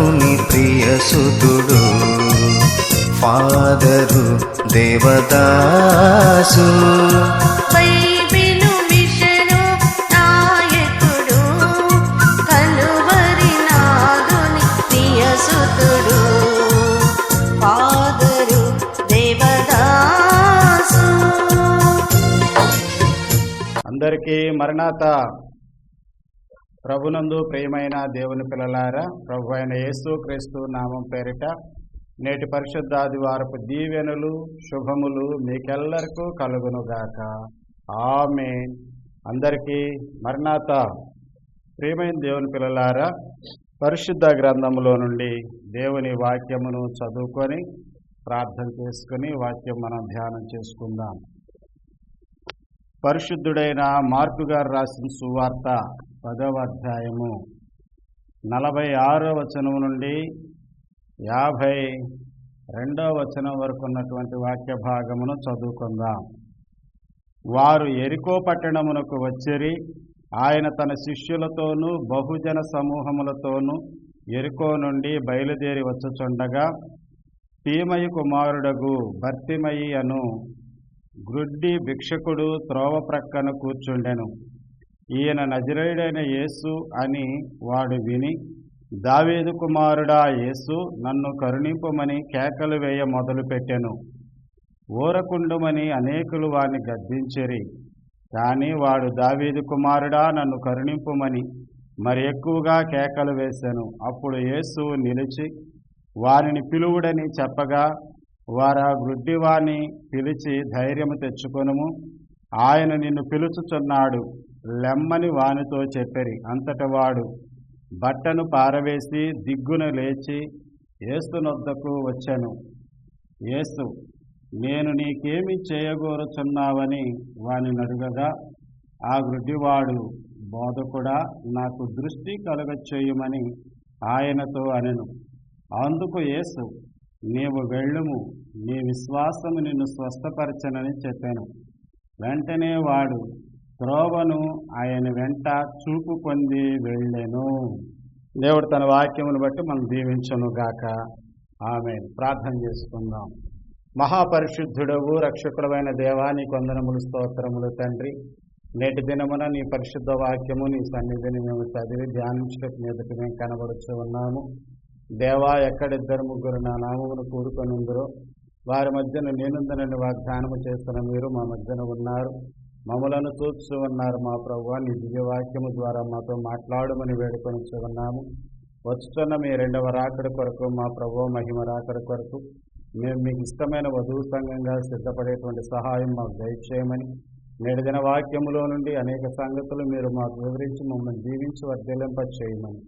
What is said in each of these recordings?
నాథుని ప్రియసుతుడు father Devadasu. Bible mission నాయకుడు Calvary నాదుని ప్రియసుతుడు ఫాదరు దేవదాసు అందరికీ మరణాత ప్రభునందు ప్రియమైన దేవుని పిల్లలారా ప్రభు అయిన యేసు క్రీస్తు నామం పేరిట నేటి పరిశుద్ధాదివారపు దీవెనలు శుభములు మీకెల్లరికూ కలుగునుగాక. ఆమె అందరికీ మర్నాత ప్రియమైన దేవుని పిల్లలారా పరిశుద్ధ గ్రంథములో నుండి దేవుని వాక్యమును చదువుకొని ప్రార్థన చేసుకుని వాక్యం మనం ధ్యానం చేసుకుందాం. పరిశుద్ధుడైన మార్పు గారు రాసిన సువార్త పదవ అధ్యాయము నలభై ఆరో వచనం నుండి యాభై రెండవ వచనం వరకు ఉన్నటువంటి వాక్య భాగమును చదువుకుందాం. వారు ఎరికో పట్టణమునకు వచ్చిరి ఆయన తన శిష్యులతోనూ బహుజన సమూహములతోనూ ఎరుకో నుండి బయలుదేరి వచ్చుచుండగా తీమయి కుమారుడగు భర్తిమయి అను గ్రుడ్డి భిక్షకుడు త్రోవ ప్రక్కన కూర్చుండెను. ఈయన నజరేయుడైన యేసు అని వాడు విని దావీదు కుమారుడా యేసు నన్ను కరుణింపమని కేకలు వేయ మొదలుపెట్టెను. ఊరకుండుమని అనేకులు వాణ్ణి గద్దించరి. కానీ వాడు దావీదు కుమారుడా నన్ను కరుణింపుమని మరి ఎక్కువగా కేకలు వేశాను అప్పుడు యేసు నిలిచి వారిని పిలువుడని చెప్పగా వారా గ్రుడ్డివాణ్ణి పిలిచి ధైర్యము తెచ్చుకొనుము. ఆయన నిన్ను పిలుచుచున్నాడు. లెమ్మని వానితో చెప్పరి. అంతట వాడు బట్టను పారవేసి దిగ్గున లేచి ఏస్తునొద్దకు వచ్చాను. ఏసు నేను నీకేమి చేయగోరుచున్నావని వాని నడుగగా ఆ గ్రుడ్డివాడు బోధకుడా నాకు దృష్టి కలగచేయమని ఆయనతో అనెను. అందుకు యేసు నీవు వెళ్ళుము నీ విశ్వాసము నిన్ను స్వస్థపరచనని చెప్పాను. వెంటనే వాడు త్రోవను ఆయన వెంట చూపు పొంది వెళ్ళెను. దేవుడు తన వాక్యమును బట్టి మనం దీవించను గాక. ఆమె ప్రార్థన చేసుకుందాం. మహాపరిశుద్ధుడవు రక్షకుడమైన దేవాని కొందనములు స్తోత్రములు తండ్రి. నేటి దినమున నీ పరిశుద్ధ వాక్యము నీ సన్నిధిని మేము చదివి ధ్యానించడం మీదకి మేము కనబడుచు ఉన్నాము. దేవా ఎక్కడిద్దరు ముగ్గురు నా నామమును కూడుకొనుందరో వారి మధ్యన నేనుందనని వాగ్దానము చేస్తున్న మీరు మా మధ్యన ఉన్నారు. మమ్మలను చూస్తూ ఉన్నారు మా ప్రభు నీ దివ్యవాక్యము ద్వారా మాతో మాట్లాడమని వేడుకొని ఉన్నాము వచ్చుతున్న మీ రెండవ రాకడి కొరకు మా ప్రభు మహిమ రాకడి కొరకు మేము మీకు ఇష్టమైన వధువు సంఘంగా సిద్ధపడేటువంటి సహాయం మాకు దయచేయమని నేడుదిన వాక్యములో నుండి అనేక సంగతులు మీరు మాకు వివరించి మమ్మల్ని జీవించి వర్ధలింప చేయమని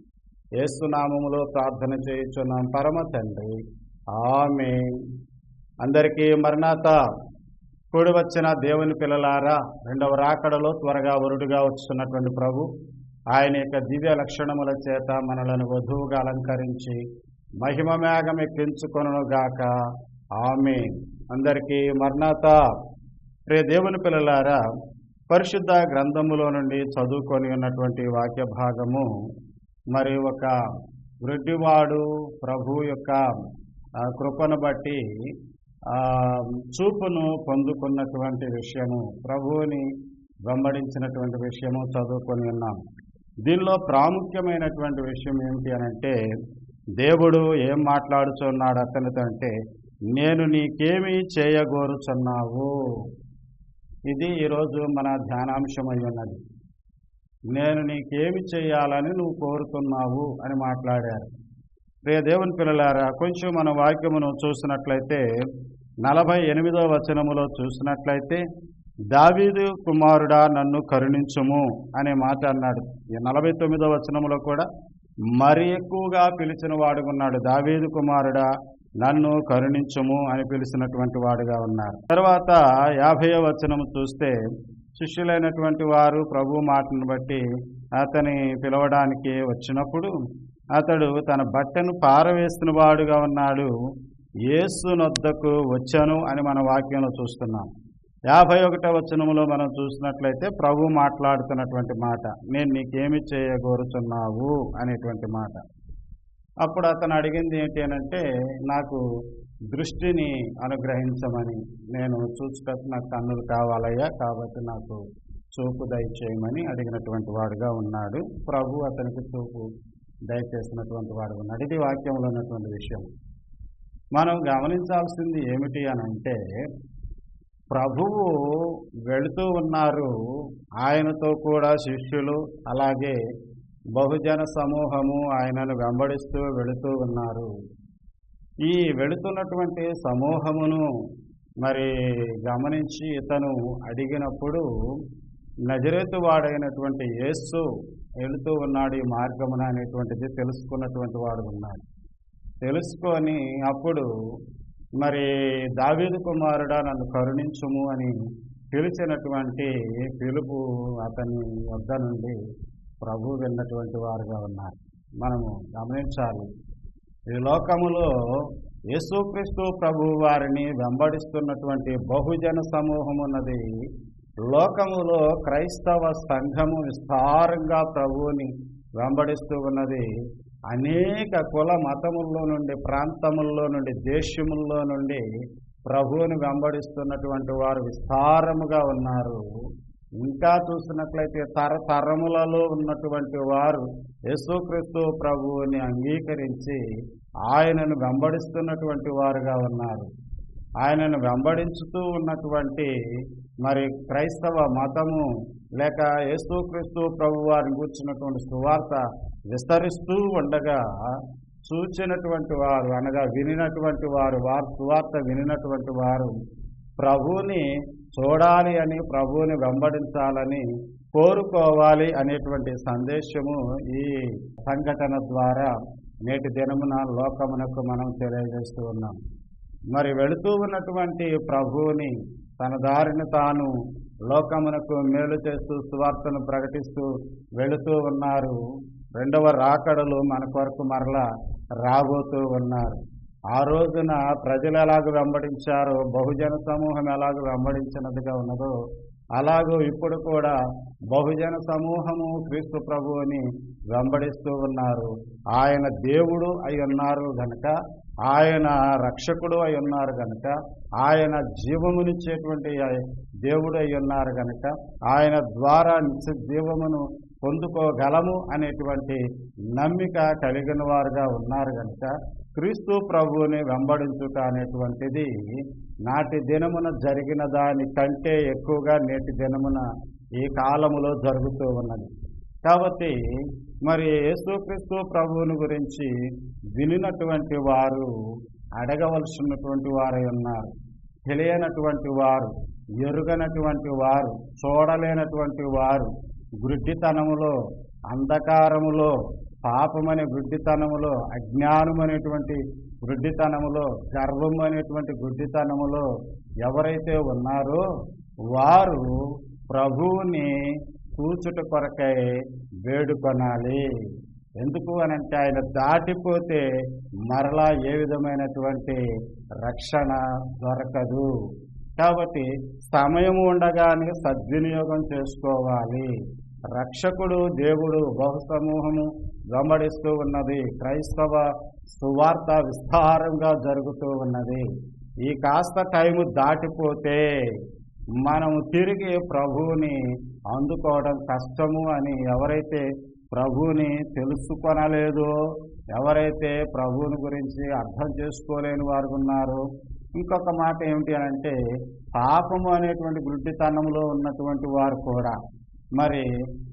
ఏసునామములో ప్రార్థన చేయుచున్నాం. పరమ తండ్రి ఆమె అందరికీ మరణాత. కూడి వచ్చిన దేవుని పిల్లలారా రెండవ రాకడలో త్వరగా వరుడుగా వస్తున్నటువంటి ప్రభు ఆయన యొక్క దివ్య లక్షణముల చేత మనలను వధువుగా అలంకరించి మహిమ మేఘం ఎక్కించుకొనుగాక ఆమె అందరికీ మరణాత రే దేవుని పిల్లలారా పరిశుద్ధ గ్రంథములో నుండి చదువుకొని ఉన్నటువంటి వాక్య భాగము మరి ఒక వృడ్డివాడు ప్రభు యొక్క కృపను బట్టి చూపును పొందుకున్నటువంటి విషయము ప్రభువుని వెంబడించినటువంటి విషయము చదువుకొని ఉన్నాం. దీనిలో ప్రాముఖ్యమైనటువంటి విషయం ఏమిటి అని అంటే దేవుడు ఏం మాట్లాడుచున్నాడు అతనితో అంటే నేను నీకేమి చేయగోరుచున్నావు. ఇది ఈరోజు మన ధ్యానాంశమై ఉన్నది. నేను నీకేమి చేయాలని నువ్వు కోరుతున్నావు అని మాట్లాడారు. ప్రియ దేవుని పిల్లలారా కొంచెం మన వాక్యమును చూసినట్లయితే నలభై ఎనిమిదో వచనములో చూసినట్లయితే దావీదు కుమారుడా నన్ను కరుణించుము అనే మాట అన్నాడు. నలభై తొమ్మిదో వచనములో కూడా మరి ఎక్కువగా పిలిచిన వాడుగా ఉన్నాడు. దావీదు కుమారుడా నన్ను కరుణించుము అని పిలిచినటువంటి వాడుగా ఉన్నారు. తర్వాత యాభైవ వచనము చూస్తే శిష్యులైనటువంటి వారు ప్రభు మాటను బట్టి అతని పిలవడానికి వచ్చినప్పుడు అతడు తన బట్టను పారవేస్తున్నవాడుగా వాడుగా ఉన్నాడు. ఏసునొద్దకు వచ్చాను అని మన వాక్యంలో చూస్తున్నాం. యాభై ఒకటో వచనములో మనం చూసినట్లయితే ప్రభు మాట్లాడుతున్నటువంటి మాట నేను నీకేమి చేయగోరుచున్నావు? అనేటువంటి మాట. అప్పుడు అతను అడిగింది ఏంటి అని అంటే నాకు దృష్టిని అనుగ్రహించమని నేను చూసుకట్టు నాకు కన్నులు కావాలయ్యా కాబట్టి నాకు చూపు దయచేయమని అడిగినటువంటి వాడుగా ఉన్నాడు. ప్రభు అతనికి చూపు దయచేసినటువంటి వాడు ఉన్నాడు ఇది వాక్యంలో ఉన్నటువంటి విషయం. మనం గమనించాల్సింది ఏమిటి అని అంటే ప్రభువు వెళుతూ ఉన్నారు. ఆయనతో కూడా శిష్యులు అలాగే బహుజన సమూహము ఆయనను వెంబడిస్తూ వెళుతూ ఉన్నారు. ఈ వెళుతున్నటువంటి సమూహమును మరి గమనించి ఇతను అడిగినప్పుడు నజరేతు వాడైనటువంటి యేస్సు వెళుతూ ఉన్నాడు ఈ మార్గమున అనేటువంటిది తెలుసుకున్నటువంటి వాడు ఉన్నాడు. తెలుసుకొని అప్పుడు మరి దావీదు కుమారుడా నన్ను కరుణించుము అని పిలిచినటువంటి పిలుపు అతని వద్ద నుండి ప్రభు విన్నటువంటి వారుగా ఉన్నారు. మనము గమనించాలి. ఈ లోకములో యేసుక్రీస్తు ప్రభు వారిని వెంబడిస్తున్నటువంటి బహుజన సమూహం ఉన్నది లోకములో క్రైస్తవ సంఘము విస్తారంగా ప్రభువుని వెంబడిస్తూ ఉన్నది. అనేక కుల మతముల్లో నుండి ప్రాంతముల్లో నుండి దేశముల్లో నుండి ప్రభువుని వెంబడిస్తున్నటువంటి వారు విస్తారముగా ఉన్నారు. ఇంకా చూసినట్లయితే తరతరములలో ఉన్నటువంటి వారు యేసుక్రీస్తు ప్రభువుని అంగీకరించి ఆయనను వెంబడిస్తున్నటువంటి వారుగా ఉన్నారు. ఆయనను వెంబడించుతూ ఉన్నటువంటి మరి క్రైస్తవ మతము లేక యేసుక్రీస్తు ప్రభు వారిని కూర్చున్నటువంటి సువార్త విస్తరిస్తూ ఉండగా చూచినటువంటి వారు అనగా వినినటువంటి వారు వారు సువార్త వినినటువంటి వారు ప్రభువుని చూడాలి అని ప్రభువుని వెంబడించాలని కోరుకోవాలి అనేటువంటి సందేశము ఈ సంఘటన ద్వారా నేటి దినమున లోకమునకు మనం తెలియజేస్తూ ఉన్నాం. మరి వెళుతూ ఉన్నటువంటి ప్రభువుని తన దారిని తాను లోకమునకు మేలు చేస్తూ సువార్తను ప్రకటిస్తూ వెళుతూ ఉన్నారు. రెండవ రాకడలు మన కొరకు మరలా రాబోతూ ఉన్నారు. ఆ రోజున ప్రజలు ఎలాగ వెంబడించారో బహుజన సమూహం ఎలాగ వెంబడించినదిగా ఉన్నదో అలాగూ ఇప్పుడు కూడా బహుజన సమూహము క్రీస్తు ప్రభువుని వెంబడిస్తూ ఉన్నారు. ఆయన దేవుడు అయి ఉన్నారు గనక ఆయన రక్షకుడు అయి ఉన్నారు గనక ఆయన జీవమునిచ్చేటువంటి దేవుడు అయి ఉన్నారు గనక ఆయన ద్వారా నిత్య జీవమును పొందుకోగలము అనేటువంటి నమ్మిక కలిగిన వారుగా ఉన్నారు కనుక క్రీస్తు ప్రభువుని వెంబడించుట అనేటువంటిది నాటి దినమున జరిగిన దాని కంటే ఎక్కువగా నేటి దినమున ఈ కాలములో జరుగుతూ ఉన్నది. కాబట్టి మరి యేసుక్రీస్తు ప్రభువుని గురించి వినినటువంటి వారు అడగవలసినటువంటి వారై ఉన్నారు. తెలియనటువంటి వారు ఎరుగనటువంటి వారు చూడలేనటువంటి వారు గుడ్డితనములో అంధకారములో పాపమనే గుడ్డితనములో అజ్ఞానమనేటువంటి గుడ్డితనములో గర్వం అనేటువంటి గుడ్డితనములో ఎవరైతే ఉన్నారో వారు ప్రభువుని కూచుట కొరకై వేడుకొనాలి. ఎందుకు అనంటే ఆయన దాటిపోతే మరలా ఏ విధమైనటువంటి రక్షణ దొరకదు. కాబట్టి సమయం ఉండగానే సద్వినియోగం చేసుకోవాలి. రక్షకుడు దేవుడు బహుసమూహము వెంబడిస్తూ ఉన్నది. క్రైస్తవ సువార్త విస్తారంగా జరుగుతూ ఉన్నది. ఈ కాస్త టైము దాటిపోతే మనము తిరిగి ప్రభువుని అందుకోవడం కష్టము అని ఎవరైతే ప్రభువుని తెలుసుకొనలేదో ఎవరైతే ప్రభువుని గురించి అర్థం చేసుకోలేని వారు ఉన్నారో ఇంకొక మాట ఏమిటి అని అంటే పాపము అనేటువంటి గుడ్డితనంలో ఉన్నటువంటి వారు కూడా మరి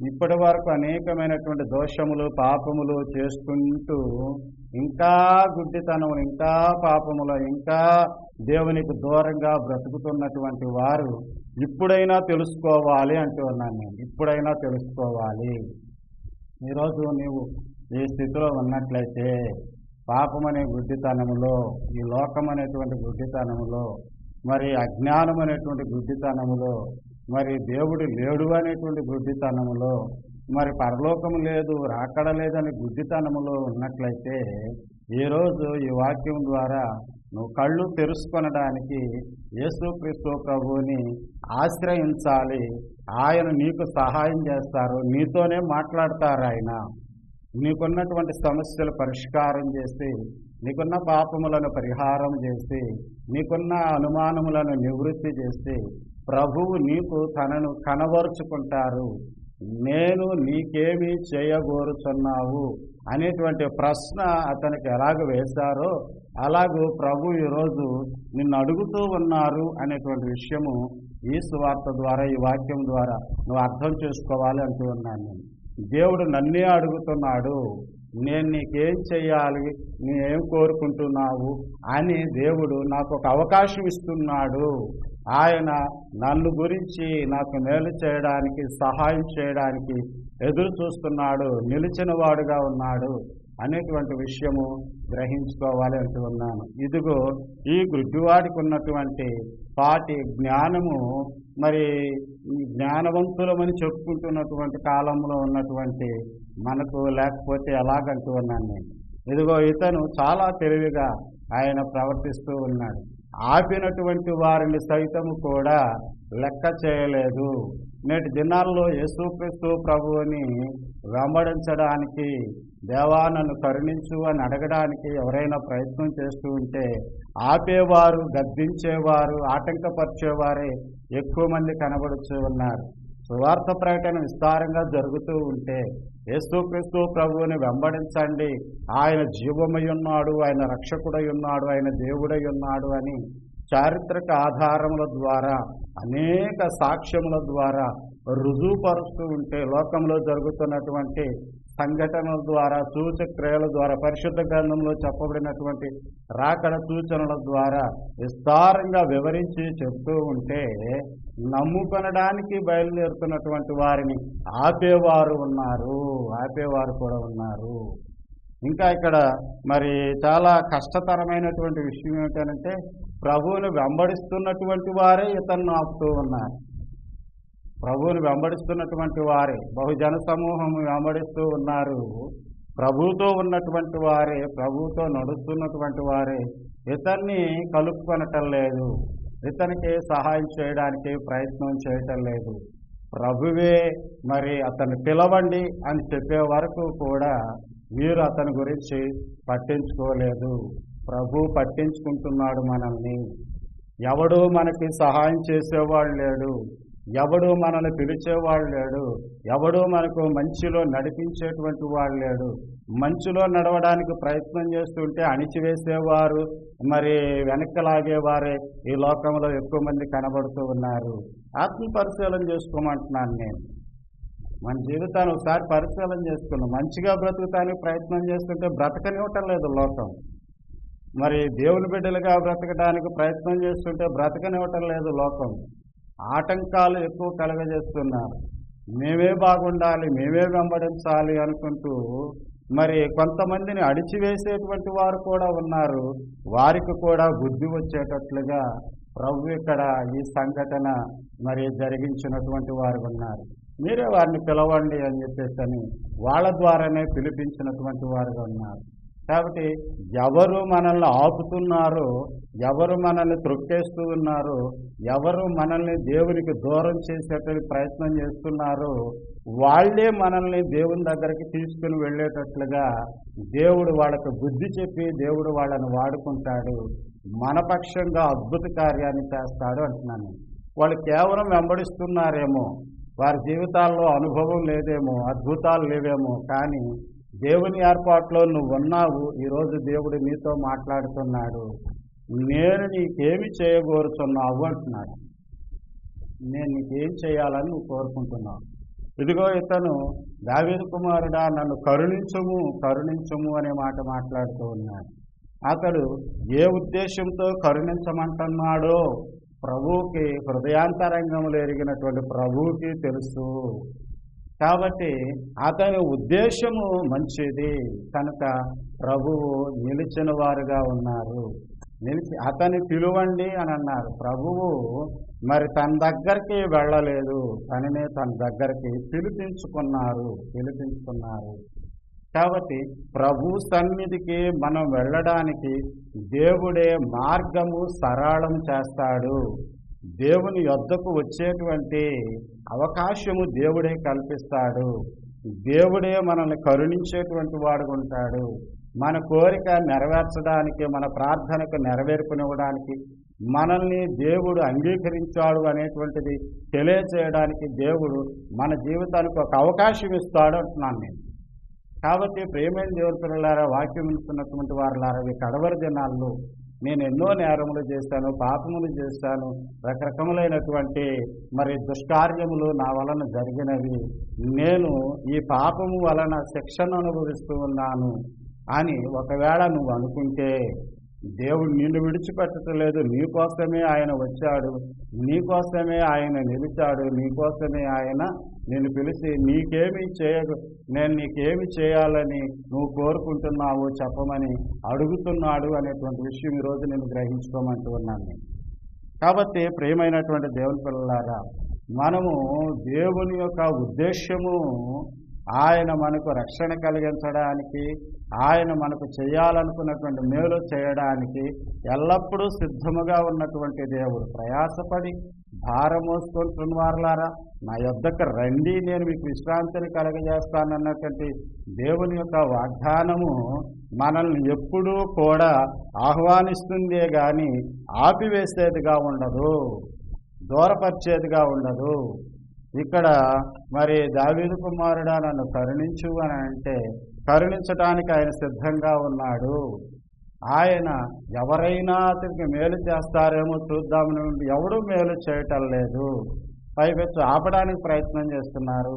ఇప్పటి వరకు అనేకమైనటువంటి దోషములు పాపములు చేసుకుంటూ ఇంకా గుడ్డితనములు ఇంకా పాపములు ఇంకా దేవునికి దూరంగా బ్రతుకుతున్నటువంటి వారు ఇప్పుడైనా తెలుసుకోవాలి అంటూ ఉన్నాను నేను. ఇప్పుడైనా తెలుసుకోవాలి. ఈరోజు నీవు ఈ స్థితిలో ఉన్నట్లయితే పాపం అనే గుడ్డితనములో ఈ లోకం అనేటువంటి గుడ్డితనములో మరి అజ్ఞానం అనేటువంటి గుడ్డితనములో మరి దేవుడు లేడు అనేటువంటి గుడ్డితనములో మరి పరలోకం లేదు రాకడ లేదని గుడ్డితనములో ఉన్నట్లయితే ఈరోజు ఈ వాక్యం ద్వారా నువ్వు కళ్ళు తెరుచుకొనడానికి యేసుక్రీస్తు ప్రభువుని ఆశ్రయించాలి. ఆయన నీకు సహాయం చేస్తారు. నీతోనే మాట్లాడతారు ఆయన. నీకున్నటువంటి సమస్యలు పరిష్కారం చేసి నీకున్న పాపములను పరిహారం చేసి నీకున్న అనుమానములను నివృత్తి చేసి ప్రభువు నీకు తనను కనబరుచుకుంటారు. నేను నీకేమి చేయగోరుచున్నావు అనేటువంటి ప్రశ్న అతనికి ఎలాగ వేశారో అలాగూ ప్రభు ఈరోజు నిన్ను అడుగుతూ ఉన్నారు అనేటువంటి విషయము ఈ సువార్త ద్వారా ఈ వాక్యం ద్వారా నువ్వు అర్థం చేసుకోవాలి అంటూ ఉన్నాను నేను. దేవుడు నన్నే అడుగుతున్నాడు నేను నీకేం చెయ్యాలి నేనేం కోరుకుంటున్నావు అని దేవుడు నాకు ఒక అవకాశం ఇస్తున్నాడు. ఆయన నన్ను గురించి నాకు మేలు చేయడానికి సహాయం చేయడానికి ఎదురు చూస్తున్నాడు నిలిచిన వాడుగా ఉన్నాడు అనేటువంటి విషయము గ్రహించుకోవాలి అంటూ ఉన్నాను. ఇదిగో ఈ గుడ్డివాడికి ఉన్నటువంటి పాటి జ్ఞానము మరి జ్ఞానవంతులమని చెప్పుకుంటున్నటువంటి కాలంలో ఉన్నటువంటి మనకు లేకపోతే ఎలాగంటూ ఉన్నాను నేను. ఇదిగో ఇతను చాలా తెలివిగా ఆయన ప్రవర్తిస్తూ ఉన్నాడు. ఆపినటువంటి వారిని సైతము కూడా లెక్క చేయలేదు. నేటి దినాల్లో యేసుక్రీస్తు ప్రభువుని వెంబడించడానికి దేవా నన్ను కరుణించు అని అడగడానికి ఎవరైనా ప్రయత్నం చేస్తూ ఉంటే ఆపేవారు గద్దించేవారు ఆటంకపరిచేవారే ఎక్కువ మంది కనబడుచు ఉన్నారు. సువార్త ప్రకటన విస్తారంగా జరుగుతూ ఉంటే యేసుక్రీస్తు ప్రభువుని వెంబడించండి. ఆయన జీవమై ఉన్నాడు ఆయన రక్షకుడై ఉన్నాడు ఆయన దేవుడై ఉన్నాడు అని చారిత్రక ఆధారముల ద్వారా అనేక సాక్ష్యముల ద్వారా రుజువుపరుస్తూ ఉంటే లోకంలో జరుగుతున్నటువంటి సంఘటనల ద్వారా సూచక్రియల ద్వారా పరిశుద్ధ గ్రంథంలో చెప్పబడినటువంటి రాకడ సూచనల ద్వారా విస్తారంగా వివరించి చెప్తూ ఉంటే నమ్ముకొనడానికి బయలుదేరుతున్నటువంటి వారిని ఆపేవారు ఉన్నారు ఆపేవారు కూడా ఉన్నారు. ఇంకా ఇక్కడ మరి చాలా కష్టతరమైనటువంటి విషయం ఏమిటంటే ప్రభువుని వెంబడిస్తున్నటువంటి వారే ఇతన్ని ఆపుతూ ఉన్నారు. ప్రభువుని వెంబడిస్తున్నటువంటి వారే బహుజన సమూహం వెంబడిస్తూ ఉన్నారు. ప్రభువుతో ఉన్నటువంటి వారే ప్రభుతో నడుస్తున్నటువంటి వారే ఇతన్ని కలుపుకొనటం లేదు. ఇతనికి సహాయం చేయడానికి ప్రయత్నం చేయటం లేదు. ప్రభువే మరి అతను పిలవండి అని చెప్పే వరకు కూడా వీరు అతని గురించి పట్టించుకోలేదు. ప్రభు పట్టించుకుంటున్నాడు మనల్ని. ఎవడు మనకి సహాయం చేసేవాడు లేడు. ఎవడు మనల్ని పిలిచేవాడు లేడు. ఎవడు మనకు మంచిలో నడిపించేటువంటి వాడు లేడు. మంచులో నడవడానికి ప్రయత్నం చేస్తుంటే అణిచివేసేవారు మరి వెనక్కి లాగేవారే ఈ లోకంలో ఎక్కువ మంది కనబడుతూ ఉన్నారు. ఆత్మ పరిశీలన చేసుకోమంటున్నాను నేను. మన జీవితాన్ని ఒకసారి పరిశీలన చేసుకున్నాం మంచిగా బ్రతుకుతానికి ప్రయత్నం చేస్తుంటే బ్రతకనివ్వటం లేదు లోకం. మరి దేవుని బిడ్డలుగా బ్రతకడానికి ప్రయత్నం చేస్తుంటే బ్రతకనివ్వటం లేదు లోకం. ఆటంకాలు ఎక్కువ కలగజేస్తున్నారు. మేమే బాగుండాలి మేమే వెంబడించాలి అనుకుంటూ మరి కొంతమందిని అడిచివేసేటువంటి వారు కూడా ఉన్నారు. వారికి కూడా బుద్ధి వచ్చేటట్లుగా ప్రభు ఇక్కడ ఈ సంఘటన మరి జరిగించినటువంటి వారు ఉన్నారు. మీరే వారిని పిలవండి అని చెప్పేసి అని వాళ్ళ ద్వారానే పిలిపించినటువంటి వారుగా ఉన్నారు. కాబట్టి ఎవరు మనల్ని ఆపుతున్నారో ఎవరు మనల్ని త్రొక్కేస్తూ ఉన్నారో ఎవరు మనల్ని దేవునికి దూరం చేసేటువంటి ప్రయత్నం చేస్తున్నారో వాళ్ళే మనల్ని దేవుని దగ్గరికి తీసుకుని వెళ్ళేటట్లుగా దేవుడు వాళ్ళకు బుద్ధి చెప్పి దేవుడు వాళ్ళని వాడుకుంటాడు. మన పక్షంగా అద్భుత కార్యాన్ని చేస్తాడు అంటున్నాను వాళ్ళు కేవలం వెంబడిస్తున్నారేమో వారి జీవితాల్లో అనుభవం లేదేమో అద్భుతాలు లేవేమో కానీ దేవుని ఏర్పాట్లో నువ్వు ఉన్నావు ఈరోజు దేవుడు నీతో మాట్లాడుతున్నాడు. నేను నీకేమి చేయగోరుతున్నావు అంటున్నాడు. నేను నీకేం చేయాలని నువ్వు కోరుకుంటున్నావు. ఇదిగో ఇతను దావేది కుమారుడా నన్ను కరుణించము కరుణించము అనే మాట మాట్లాడుతూ ఉన్నాడు. అతడు ఏ ఉద్దేశంతో కరుణించమంటున్నాడో ప్రభువుకి హృదయాంతరంగంలో ఎరిగినటువంటి ప్రభువుకి తెలుసు. కాబట్టి అతని ఉద్దేశము మంచిది. కనుక ప్రభువు నిలిచిన వారుగా ఉన్నారు. నిలిచి అతని పిలువండి అని అన్నారు. ప్రభువు మరి తన దగ్గరికి వెళ్ళలేదు. తననే తన దగ్గరికి పిలిపించుకున్నారు. పిలిపించుకున్నారు. కాబట్టి ప్రభు సన్నిధికి మనం వెళ్ళడానికి దేవుడే మార్గము సరళం చేస్తాడు. దేవుని యొద్దకు వచ్చేటువంటి అవకాశము దేవుడే కల్పిస్తాడు. దేవుడే మనల్ని కరుణించేటువంటి వాడు ఉంటాడు మన కోరిక నెరవేర్చడానికి మన ప్రార్థనకు నెరవేర్పునివ్వడానికి మనల్ని దేవుడు అంగీకరించాడు అనేటువంటిది తెలియచేయడానికి దేవుడు మన జీవితానికి ఒక అవకాశం ఇస్తాడు అంటున్నాను నేను. కాబట్టి ప్రేమైన దేవతలారా వాక్యం ఇస్తున్నటువంటి వారులారా ఈ కడవరి దినాల్లో నేను ఎన్నో నేరములు చేశాను పాపములు చేశాను రకరకములైనటువంటి మరి దుష్కార్యములు నా వలన జరిగినవి. నేను ఈ పాపము వలన శిక్షను అనుభవిస్తూ ఉన్నాను అని ఒకవేళ నువ్వు అనుకుంటే దేవుడు నిన్ను విడిచిపెట్టలేదు నీకోసమే ఆయన వచ్చాడు. నీకోసమే ఆయన నిలిచాడు. నీకోసమే ఆయన నిన్ను పిలిచి నీకేమి చేయదు. నేను నీకేమి చేయాలని నువ్వు కోరుకుంటున్నావు చెప్పమని అడుగుతున్నాడు అనేటువంటి విషయం ఈరోజు నేను గ్రహించుకోమంటూ ఉన్నాను నేను. కాబట్టి ప్రియమైనటువంటి దేవుని పిల్లలారా మనము దేవుని యొక్క ఉద్దేశము ఆయన మనకు రక్షణ కలిగించడానికి ఆయన మనకు చేయాలనుకున్నటువంటి మేలు చేయడానికి ఎల్లప్పుడూ సిద్ధముగా ఉన్నటువంటి దేవుడు. ప్రయాసపడి భారం మోసుకుంటున్న వారులారా నా యొద్దకు రండి నేను మీకు విశ్రాంతిని కలగజేస్తానన్నటువంటి దేవుని యొక్క వాగ్దానము మనల్ని ఎప్పుడూ కూడా ఆహ్వానిస్తుందే గాని ఆపివేసేదిగా ఉండదు దూరపరిచేదిగా ఉండదు. ఇక్కడ మరి దావీదు కుమారుడా నన్ను కరుణించు అని అంటే కరుణించడానికి ఆయన సిద్ధంగా ఉన్నాడు. ఆయన ఎవరైనా అతనికి మేలు చేస్తారేమో చూద్దామని ఎవడూ మేలు చేయటం లేదు. పైపెచ్చు ఆపడానికి ప్రయత్నం చేస్తున్నారు.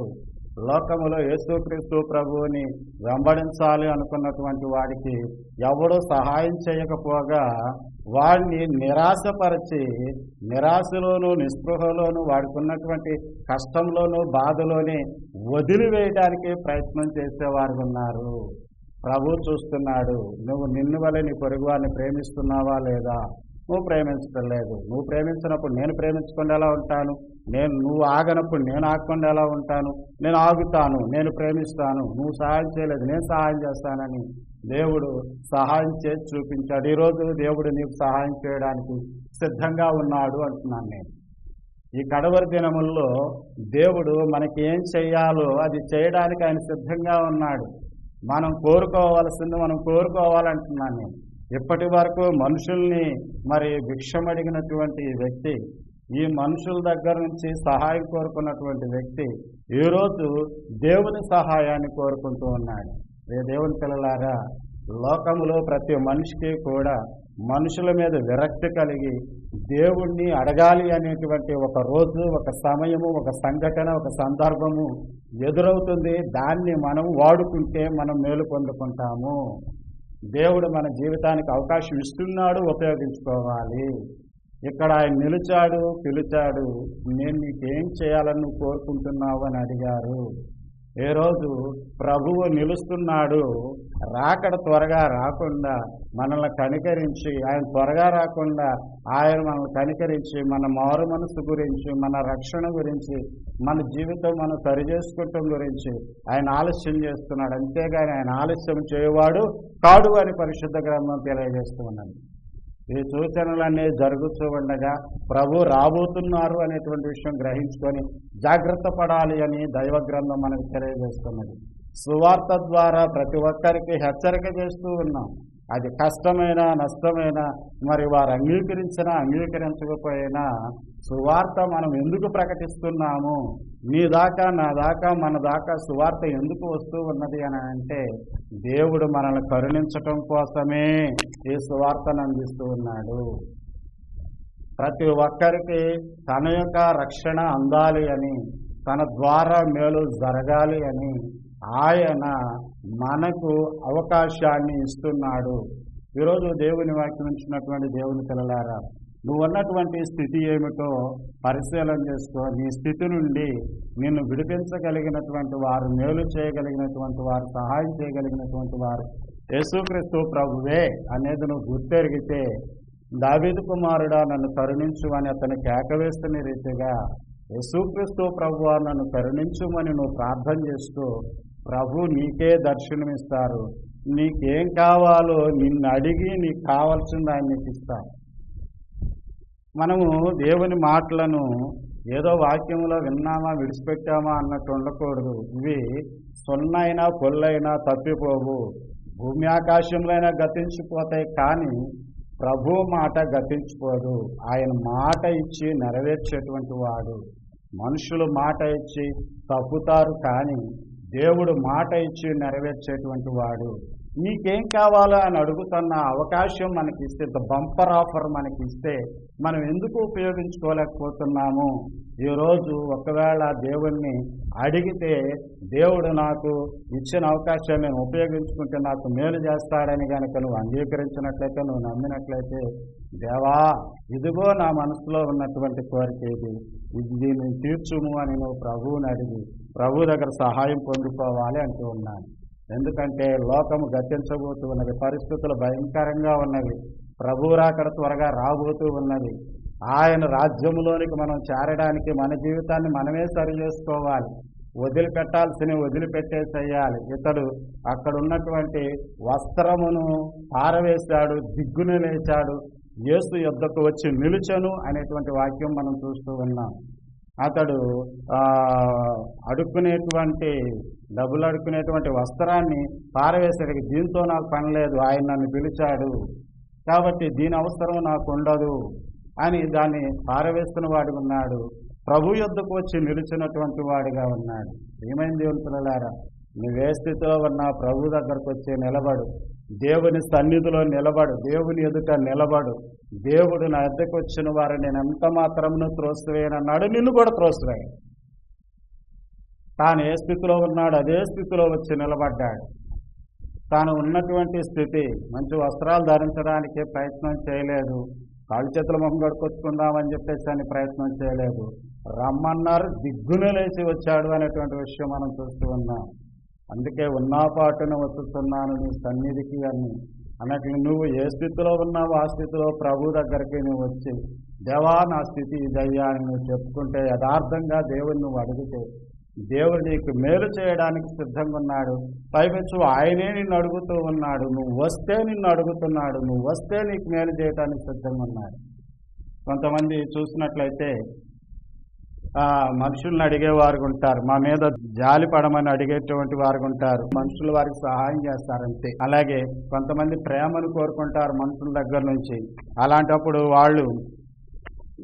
లోకములో యేసుక్రీస్తు ప్రభువుని వెంబడించాలి అనుకున్నటువంటి వాడికి ఎవడూ సహాయం చేయకపోగా వాడిని నిరాశపరిచి నిరాశలోను నిస్పృహలోను వాడికి ఉన్నటువంటి కష్టంలోను బాధలోని వదిలివేయడానికి ప్రయత్నం చేసేవారు ఉన్నారు. ప్రభు చూస్తున్నాడు నువ్వు నిన్ను వల్ల నీ పొరుగు ప్రేమిస్తున్నావా లేదా? నువ్వు ప్రేమించడం లేదు. నువ్వు ప్రేమించినప్పుడు నేను ప్రేమించకుండా ఎలా ఉంటాను? నేను నువ్వు ఆగనప్పుడు నేను ఆగకుండా ఎలా ఉంటాను? నేను ఆగుతాను నేను ప్రేమిస్తాను నువ్వు సహాయం చేయలేదు నేను సహాయం చేస్తానని దేవుడు సహాయం చేసి చూపించాడు. ఈరోజు దేవుడు నీకు సహాయం చేయడానికి సిద్ధంగా ఉన్నాడు అంటున్నాను నేను. ఈ కడవరి దినముల్లో దేవుడు మనకి ఏం చేయాలో అది చేయడానికి ఆయన సిద్ధంగా ఉన్నాడు. మనం కోరుకోవాల్సింది మనం కోరుకోవాలంటున్నాను నేను. ఇప్పటి వరకు మనుషుల్ని మరి భిక్షం అడిగినటువంటి వ్యక్తి ఈ మనుషుల దగ్గర నుంచి సహాయం కోరుకున్నటువంటి వ్యక్తి ఈరోజు దేవుని సహాయాన్ని కోరుకుంటూ ఉన్నాడు. ఏ దేవుని పిల్లలారా లోకములో ప్రతి మనిషికి కూడా మనుషుల మీద విరక్తి కలిగి దేవుణ్ణి అడగాలి అనేటువంటి ఒక రోజు ఒక సమయము ఒక సంఘటన ఒక సందర్భము ఎదురవుతుంది. దాన్ని మనం వాడుకుంటే మనం మేలు పొందుకుంటాము. దేవుడు మన జీవితానికి అవకాశం ఇస్తున్నాడు ఉపయోగించుకోవాలి. ఇక్కడ ఆయన నిలిచాడు పిలిచాడు నేను నీకేం చేయాలని కోరుకుంటున్నావు అని అడిగారు. ఏ రోజు ప్రభువు నిలుస్తున్నాడు రాకడ త్వరగా రాకుండా మనల్ని కనికరించి ఆయన త్వరగా రాకుండా ఆయన మనల్ని కనికరించి మన మారు మనసు గురించి మన రక్షణ గురించి మన జీవితం మనం సరిచేసుకోవటం గురించి ఆయన ఆలస్యం చేస్తున్నాడు. అంతేగాని ఆయన ఆలస్యం చేయవాడు కాడు అని పరిశుద్ధ గ్రంథం తెలియజేస్తూ ఉన్నాను ఈ సూచనలన్నీ జరుగుతూ ఉండగా ప్రభు రాబోతున్నారు అనేటువంటి విషయం గ్రహించుకొని జాగ్రత్త పడాలి అని దైవ గ్రంథం మనకు తెలియజేస్తున్నది. సువార్త ద్వారా ప్రతి ఒక్కరికి హెచ్చరిక చేస్తూ ఉన్నాం. అది కష్టమైనా నష్టమైనా మరి వారు అంగీకరించినా అంగీకరించకపోయినా సువార్త మనం ఎందుకు ప్రకటిస్తున్నాము? నీ దాకా నా దాకా మన దాకా సువార్త ఎందుకు వస్తూ ఉన్నది అని అంటే దేవుడు మనల్ని కరుణించటం కోసమే ఈ సువార్తను అందిస్తూ ఉన్నాడు. ప్రతి ఒక్కరికి తన యొక్క రక్షణ అందాలి అని తన ద్వారా మేలు జరగాలి అని ఆయన మనకు అవకాశాన్ని ఇస్తున్నాడు. ఈరోజు దేవుని వాక్యం ఇచ్చినటువంటి దేవుని పిల్లలారా నువ్వు ఉన్నటువంటి స్థితి ఏమిటో పరిశీలన చేసుకో. నీ స్థితి నుండి నిన్ను విడిపించగలిగినటువంటి వారు మేలు చేయగలిగినటువంటి వారు సహాయం చేయగలిగినటువంటి వారు యేసుక్రీస్తు ప్రభువే అనేది నువ్వు గుర్తెరిగితే దావీదు కుమారుడా నన్ను కరుణించు అని అతను కేకవేస్తున్న రీతిగా యేసుక్రీస్తు ప్రభువా నన్ను కరుణించుమని నువ్వు ప్రార్థన చేస్తూ ప్రభు నీకే దర్శనమిస్తారు. నీకేం కావాలో నిన్ను అడిగి నీకు కావాల్సిన ఆయన నీకు ఇస్తారు మనము దేవుని మాటలను ఏదో వాక్యంలో విన్నామా విడిచిపెట్టామా అన్నట్టు ఉండకూడదు. ఇవి సొన్నైనా పొల్లైనా తప్పిపోవు. భూమి ఆకాశంలోనైనా గతించిపోతాయి కానీ ప్రభు మాట గతించిపోదు. ఆయన మాట ఇచ్చి నెరవేర్చేటువంటి వాడు. మనుషులు మాట ఇచ్చి తప్పుతారు కానీ దేవుడు మాట ఇచ్చి నెరవేర్చేటువంటి వాడు. నీకేం కావాలో అని అడుగుతున్న అవకాశం మనకి ఇస్తే బంపర్ ఆఫర్ మనకి ఇస్తే మనం ఎందుకు ఉపయోగించుకోలేకపోతున్నాము? ఈరోజు ఒకవేళ దేవుణ్ణి అడిగితే దేవుడు నాకు ఇచ్చిన అవకాశాన్ని నేను ఉపయోగించుకుంటే నాకు మేలు చేస్తాడని కనుక నువ్వు అంగీకరించినట్లయితే నువ్వు నమ్మినట్లయితే దేవా ఇదిగో నా మనసులో ఉన్నటువంటి కోరిక ఇది ఇది దీన్ని తీర్చుము అని నువ్వు ప్రభువుని అడిగి ప్రభు దగ్గర సహాయం పొందుకోవాలి అంటూ ఉన్నాను ఎందుకంటే లోకము గతించబోతూ ఉన్నది పరిస్థితులు భయంకరంగా ఉన్నవి ప్రభు రాకడ త్వరగా రాబోతూ ఉన్నది. ఆయన రాజ్యంలోనికి మనం చేరడానికి మన జీవితాన్ని మనమే సరి చేసుకోవాలి. వదిలిపెట్టే వదిలిపెట్టేసేయాలి. ఇతడు అక్కడ ఉన్నటువంటి వస్త్రమును పారవేశాడు దిగ్గున లేచాడు యేసు యుద్ధకు వచ్చి నిలుచను అనేటువంటి వాక్యం మనం చూస్తూ ఉన్నాం. అతడు అడుక్కునేటువంటి డబ్బులు అడుక్కునేటువంటి వస్త్రాన్ని పారవేసరికి దీంతో నాకు పని లేదు ఆయన నన్ను పిలిచాడు. కాబట్టి దీని అవసరం నాకు ఉండదు అని దాన్ని పారవేస్తున్న వాడు ఉన్నాడు. ప్రభు యొద్దకు వచ్చి నిలిచినటువంటి వాడిగా ఉన్నాడు. ఏమైంది దేవుని పిల్లలారా? నువ్వే స్థితిలో ఉన్నా ప్రభు దగ్గరకు వచ్చి నిలబడు. దేవుని సన్నిధిలో నిలబడు. దేవుని ఎదుట నిలబడు. దేవుడు నా ఎద్దకు వచ్చిన వారు నేను ఎంత మాత్రం త్రోసివేయనన్నాడు నిన్ను కూడా త్రోసివేయ తాను ఏ స్థితిలో ఉన్నాడు అదే స్థితిలో వచ్చి నిలబడ్డాడు. తాను ఉన్నటువంటి స్థితి మంచి వస్త్రాలు ధరించడానికి ప్రయత్నం చేయలేదు. కాళ్ళు చేతుల మొహం గడుకొచ్చుకుందామని చెప్పేసి అని ప్రయత్నం చేయలేదు. రమ్మన్నారు దిగ్గున లేచి వచ్చాడు అనేటువంటి విషయం మనం చూస్తూ ఉన్నాం. అందుకే ఉన్నాపాటును వస్తున్నాను నీ సన్నిధికి అని. అన్నట్లు నువ్వు ఏ స్థితిలో ఉన్నావు ఆ స్థితిలో ప్రభు దగ్గరికి నువ్వు వచ్చి దేవా నా స్థితి ఇదయ్యా అని నువ్వు చెప్పుకుంటే యథార్థంగా దేవుని నువ్వు అడిగితే దేవుడు నీకు మేలు చేయడానికి సిద్ధంగా ఉన్నాడు. పైపెచ్చు ఆయనే నిన్ను అడుగుతూ ఉన్నాడు. నువ్వు వస్తే నిన్ను అడుగుతున్నాడు. నువ్వు వస్తే నీకు మేలు చేయడానికి సిద్ధంగా ఉన్నాడు. కొంతమంది చూసినట్లయితే మనుషుల్ని అడిగే వారు ఉంటారు మా మీద జాలి పడమని అడిగేటువంటి వారు ఉంటారు మనుషులు వారికి సహాయం చేస్తారంతే. అలాగే కొంతమంది ప్రేమను కోరుకుంటారు మనుషుల దగ్గర నుంచి. అలాంటప్పుడు వాళ్ళు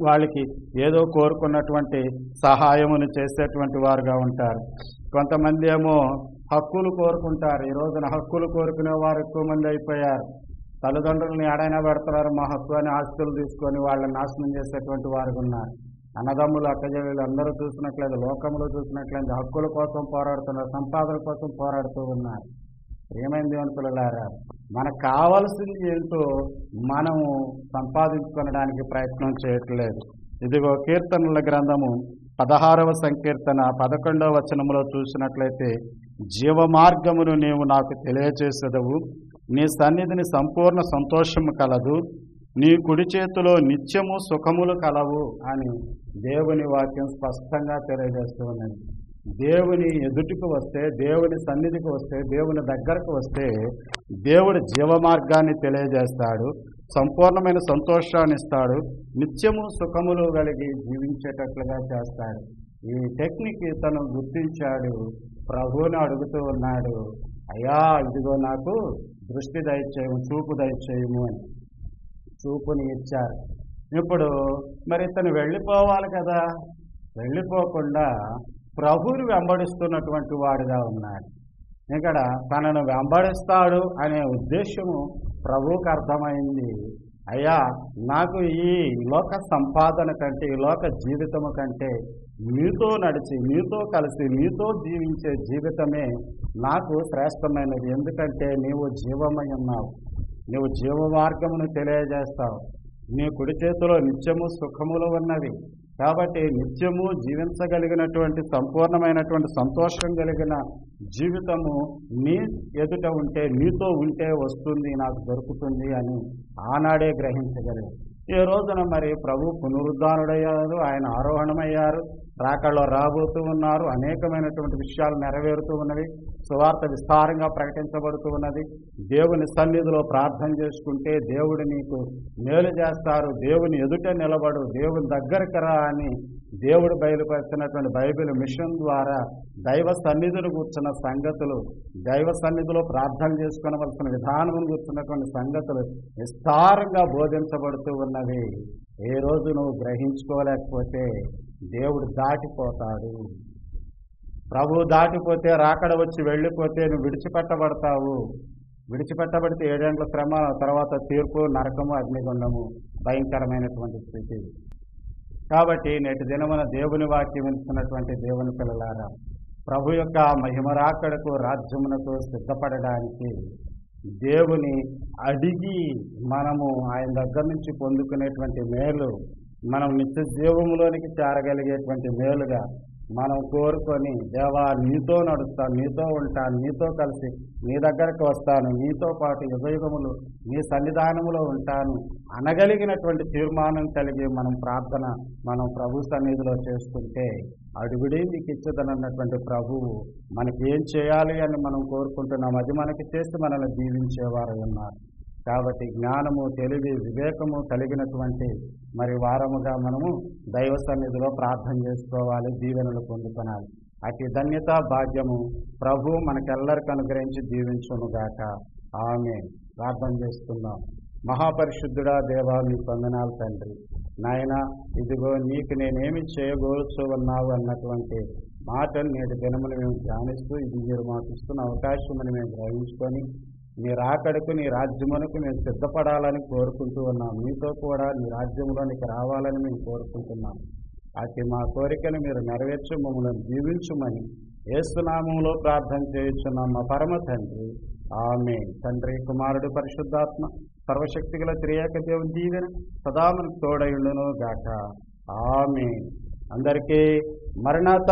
వాళ్ళకి ఏదో కోరుకున్నటువంటి సహాయమును చేసేటువంటి వారుగా ఉంటారు. కొంతమంది ఏమో హక్కులు కోరుకుంటారు. ఈ రోజున హక్కులు కోరుకునే వారు ఎక్కువ మంది అయిపోయారు. తల్లిదండ్రులను ఏడైనా పెడతారు మా హక్కు అని ఆస్తులు తీసుకొని వాళ్ళని నాశనం చేసేటువంటి వారు ఉన్నారు. అన్నదమ్ములు అక్కజల్లు అందరూ చూసినట్లయితే లోకంలో చూసినట్లయితే హక్కుల కోసం పోరాడుతున్నారు సంపాదన కోసం పోరాడుతూ ఉన్నారు. ఏమైంది పిల్లలారా మనకు కావాల్సింది ఏంటో మనము సంపాదించుకొనడానికి ప్రయత్నం చేయట్లేదు. ఇదిగో కీర్తనల గ్రంథము పదహారవ సంకీర్తన పదకొండవ వచనములో చూసినట్లయితే జీవ మార్గమును నీవు నాకు తెలియచేసేదవు నీ సన్నిధిని సంపూర్ణ సంతోషము కలదు నీ కుడి చేతిలో నిత్యము సుఖములు కలవు అని దేవుని వాక్యం స్పష్టంగా తెలియజేస్తూ ఉన్నది. దేవుని ఎదుటికి వస్తే దేవుని సన్నిధికి వస్తే దేవుని దగ్గరకు వస్తే దేవుడు జీవ మార్గాన్ని తెలియజేస్తాడు సంపూర్ణమైన సంతోషాన్ని ఇస్తాడు నిత్యము సుఖములు కలిగి జీవించేటట్లుగా చేస్తాడు. ఈ టెక్నిక్ తను గుర్తించాడు ప్రభువుని అడుగుతూ ఉన్నాడు అయ్యా ఇదిగో నాకు దృష్టి దయచేయము చూపు దయచేయము అని. చూపుని ఇచ్చారు ఇప్పుడు మరి ఇతను వెళ్ళిపోవాలి కదా. వెళ్ళిపోకుండా ప్రభువుని వెంబడిస్తున్నటువంటి వాడుగా ఉన్నాడు. ఇక్కడ తనను వెంబడిస్తాడు అనే ఉద్దేశము ప్రభువుకు అర్థమైంది. అయ్యా నాకు ఈ లోక సంపాదన కంటే ఈ లోక జీవితము కంటే మీతో నడిచి మీతో కలిసి మీతో జీవించే జీవితమే నాకు శ్రేష్టమైనది. ఎందుకంటే నీవు జీవమై ఉన్నావు. నువ్వు జీవ మార్గమును తెలియజేస్తావు. నీ కుడి చేతిలో నిత్యము సుఖములు ఉన్నవి. కాబట్టి నిత్యము జీవించగలిగినటువంటి సంపూర్ణమైనటువంటి సంతోషం కలిగిన జీవితము నీ ఎదుట ఉంటే నీతో ఉంటే వస్తుంది నాకు దొరుకుతుంది అని ఆనాడే గ్రహించగలిగాడు ఈ రోజున మరి ప్రభు పునరుద్ధానుడయ్యారు ఆయన ఆరోహణమయ్యారు రాకల్లో రాబోతూ ఉన్నారు అనేకమైనటువంటి విషయాలు నెరవేరుతూ ఉన్నవి సువార్త విస్తారంగా ప్రకటించబడుతూ ఉన్నది. దేవుని సన్నిధిలో ప్రార్థన చేసుకుంటే దేవుడు నీకు మేలు చేస్తారు దేవుని ఎదుట నిలబడు దేవుని దగ్గరికి రా అని దేవుడు బయలుపరిచినటువంటి బైబిల్ మిషన్ ద్వారా దైవ సన్నిధిని కూర్చున్న సంగతులు దైవ సన్నిధిలో ప్రార్థన చేసుకునవలసిన విధానం కూర్చున్నటువంటి సంగతులు విస్తారంగా బోధించబడుతూ ఉన్నవి ఏ రోజు నువ్వు గ్రహించుకోలేకపోతే దేవుడు దాటిపోతాడు. ప్రభువు దాటిపోతే రాకడ వచ్చి వెళ్ళిపోతే నువ్వు విడిచిపెట్టబడతావు. విడిచిపెట్టబడితే ఏడేండ్ల శ్రమ తర్వాత తీర్పు నరకము అగ్నిగుండము భయంకరమైనటువంటి స్థితి. కాబట్టి నేటి దినమున దేవుని వాక్యం ఇస్తున్నటువంటి దేవుని పిల్లలారా ప్రభు యొక్క మహిమరాకడకు రాజ్యమునకు సిద్ధపడడానికి దేవుని అడిగి మనము ఆయన దగ్గర నుంచి పొందుకునేటువంటి మేలు మనం నిత్య జీవములోనికి చేరగలిగేటువంటి మేలుగా మనం కోరుకొని దేవా నీతో నడుస్తాను నీతో ఉంటాను నీతో కలిసి నీ దగ్గరకు వస్తాను నీతో పాటు యుగయుగములు నీ సన్నిధానములో ఉంటాను అనగలిగినటువంటి తీర్మానం కలిగి మనం ప్రార్థన మనం ప్రభు సన్నిధిలో చేసుకుంటే అడుగుడే నీకు ఇచ్చదనన్నటువంటి ప్రభువు మనకి ఏం చేయాలి అని మనం కోరుకుంటున్నాం. అది మనకి చేసి మనల్ని దీవించేవారు ఉన్నారు. కాబట్టి జ్ఞానము తెలివి వివేకము కలిగినటువంటి మరి వారముగా మనము దైవ సన్నిధిలో ప్రార్థన చేసుకోవాలి దీవెనలు పొందుకొనాలి. అతి ధన్యత భాగ్యము ప్రభు మనకెల్లరికి అనుగ్రహించి దీవించునుగాక. ఆమె ప్రార్థన చేస్తున్నాం. మహాపరిశుద్ధుడా దేవా నీ పొందనాలు తండ్రి. నాయన ఇదిగో నీకు నేనేమి చేయగోల్చు ఉన్నావు అన్నటువంటి మాటలు నేటి దినమును మేము ధ్యానిస్తూ ఇది మీరు మాకు ఇస్తున్న అవకాశమని మేము గ్రహించుకొని నీ రాకడకు నీ రాజ్యమునకు మేము సిద్ధపడాలని కోరుకుంటూ ఉన్నాం. మీతో కూడా నీ రాజ్యంలోనికి రావాలని మేము కోరుకుంటున్నాం. అతి మా కోరికను మీరు నెరవేర్చి మమ్మల్ని జీవించుమని ఏసునామంలో ప్రార్థన చేయుచున్నాం. మా పరమ తండ్రి ఆమె తండ్రి కుమారుడు పరిశుద్ధాత్మ సర్వశక్తిగల త్రియాక దేవుని దీవెన సదా మనకు తోడయుండును గాక ఆమె అందరికీ మరణాత